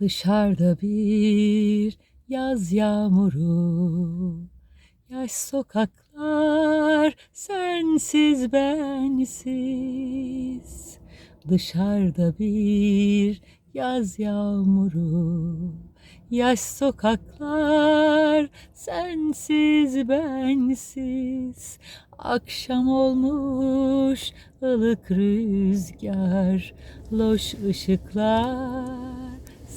Dışarıda bir yaz yağmuru Yaş sokaklar sensiz bensiz. Dışarıda bir yaz yağmuru Yaş sokaklar sensiz bensiz. Akşam olmuş ılık rüzgar Loş ışıklar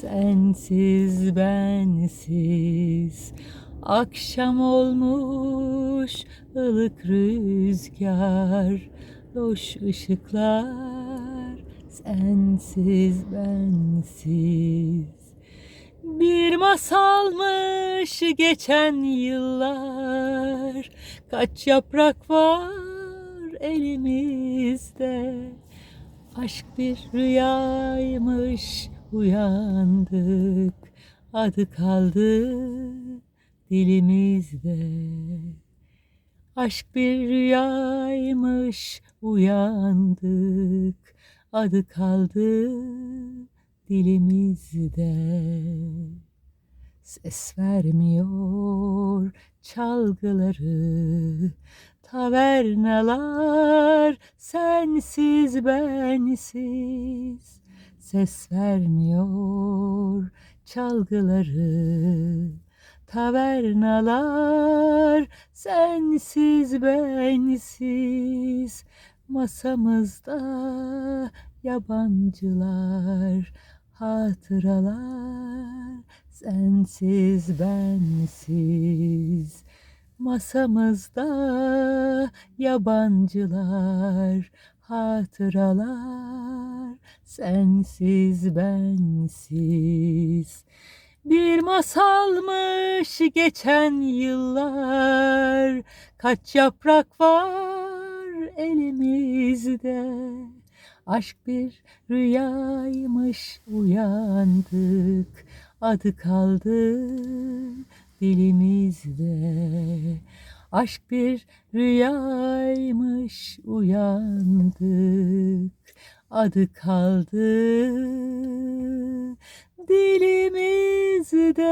sensiz bensiz Akşam olmuş ılık rüzgar Loş ışıklar. Sensiz bensiz bir masalmış geçen yıllar. Kaç yaprak var elimizde Aşk bir rüyaymış uyandık Adı kaldı dilimizde. Aşk bir rüyaymış uyandık Adı kaldı dilimizde. Ses vermiyor çalgıları Tavernalar sensiz bensiz Ses vermiyor çalgıları. Tavernalar sensiz bensiz Masamızda yabancılar hatıralar sensiz bensiz masamızda yabancılar hatıralar sensiz bensiz. Bir masalmış geçen yıllar. Kaç yaprak var elimizde. Aşk bir rüyaymış uyandık. Adı kaldı dilimizde. Aşk bir rüyaymış uyandık Adı kaldı. Dilimizde